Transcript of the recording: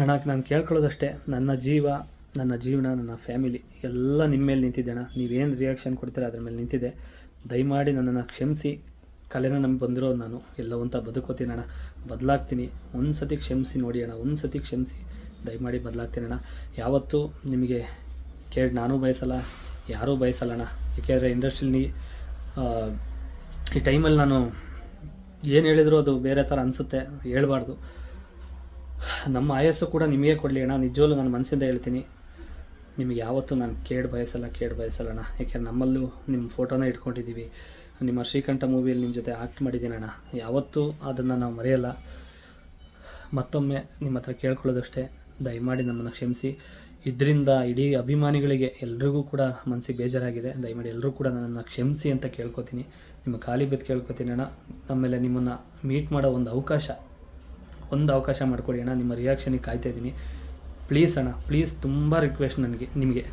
ಅಣ್ಣ ನಾನು ಕೇಳ್ಕೊಳ್ಳೋದಷ್ಟೇ, ನನ್ನ ಜೀವ, ನನ್ನ ಜೀವನ, ನನ್ನ ಫ್ಯಾಮಿಲಿ ಎಲ್ಲ ನಿಮ್ಮ ಮೇಲೆ ನಿಂತಿದೆ ಅಣ್ಣ. ನೀವೇನು ರಿಯಾಕ್ಷನ್ ಕೊಡ್ತೀರ ಅದ್ರ ಮೇಲೆ ನಿಂತಿದೆ. ದಯಮಾಡಿ ನನ್ನನ್ನು ಕ್ಷಮಿಸಿ. ಕಲೆನ ನಮ್ಗೆ ಬಂದಿರೋ ನಾನು. ಎಲ್ಲವಂತ ಬದುಕೋತೀನಿ ಅಣ್ಣ. ಬದಲಾಗ್ತೀನಿ. ಒಂದು ಸತಿ ಕ್ಷಮಿಸಿ ನೋಡಿ ಅಣ್ಣ. ಒಂದು ಸತಿ ಕ್ಷಮಿಸಿ ದಯಮಾಡಿ ಬದಲಾಗ್ತೀನಿ ಅಣ್ಣ. ಯಾವತ್ತೂ ನಿಮಗೆ ಕೇಳಿ ನಾನು ಬಯಸಲ್ಲ, ಯಾರೂ ಬಯಸಲ್ಲ ಅಣ್ಣ. ಏಕೆಂದರೆ ಇಂಡಸ್ಟ್ರಿಲಿ ಈ ಟೈಮಲ್ಲಿ ನಾನು ಏನು ಹೇಳಿದರೂ ಅದು ಬೇರೆ ಥರ ಅನಿಸುತ್ತೆ. ಹೇಳ್ಬಾರ್ದು. ನಮ್ಮ ಆಯಸ್ಸು ಕೂಡ ನಿಮಗೆ ಕೊಡಲಿ ಅಣ್ಣ. ನಿಜವಲ್ಲೂ ನಾನು ಮನಸ್ಸಿಂದ ಹೇಳ್ತೀನಿ. ನಿಮಗೆ ಯಾವತ್ತೂ ನಾನು ಕೇಳಿ ಬಯಸಲ್ಲ ಕೇಳಿ ಬಯಸಲ್ಲ ಅಣ್ಣ. ಯಾಕೆಂದ್ರೆ ನಮ್ಮಲ್ಲೂ ನಿಮ್ಮ ಫೋಟೋನ ಇಟ್ಕೊಂಡಿದ್ದೀವಿ. ನಿಮ್ಮ ಶ್ರೀಕಂಠ ಮೂವಿಯಲ್ಲಿ ನಿಮ್ಮ ಜೊತೆ ಆ್ಯಕ್ಟ್ ಮಾಡಿದ್ದೀನಿ ಅಣ್ಣ. ಯಾವತ್ತೂ ಅದನ್ನು ನಾವು ಮರೆಯಲ್ಲ. ಮತ್ತೊಮ್ಮೆ ನಿಮ್ಮ ಹತ್ರ ಕೇಳ್ಕೊಳ್ಳೋದಷ್ಟೇ. ದಯಮಾಡಿ ನಮ್ಮನ್ನು ಕ್ಷಮಿಸಿ. ಇದರಿಂದ ಇಡೀ ಅಭಿಮಾನಿಗಳಿಗೆ ಎಲ್ರಿಗೂ ಕೂಡ ಮನಸ್ಸಿಗೆ ಬೇಜಾರಾಗಿದೆ. ದಯಮಾಡಿ ಎಲ್ಲರೂ ಕೂಡ ನನ್ನನ್ನು ಕ್ಷಮಿಸಿ ಅಂತ ಕೇಳ್ಕೊತೀನಿ. ನಿಮ್ಮ ಖಾಲಿ ಬಿದ್ದು ಕೇಳ್ಕೊತೀನಿ ಅಣ್ಣ. ಆಮೇಲೆ ನಿಮ್ಮನ್ನು ಮೀಟ್ ಮಾಡೋ ಒಂದು ಅವಕಾಶ ಒಂದು ಅವಕಾಶ ಮಾಡಿಕೊಡಿ ಅಣ್ಣ, ನಿಮ್ಮ ರಿಯಾಕ್ಷನಿಗೆ ಕಾಯ್ತಾ ಇದ್ದೀನಿ. ಪ್ಲೀಸ್ ಅಣ್ಣ ಪ್ಲೀಸ್ ತುಂಬ ರಿಕ್ವೆಸ್ಟ್ ನನಗೆ, ನಿಮಗೆ.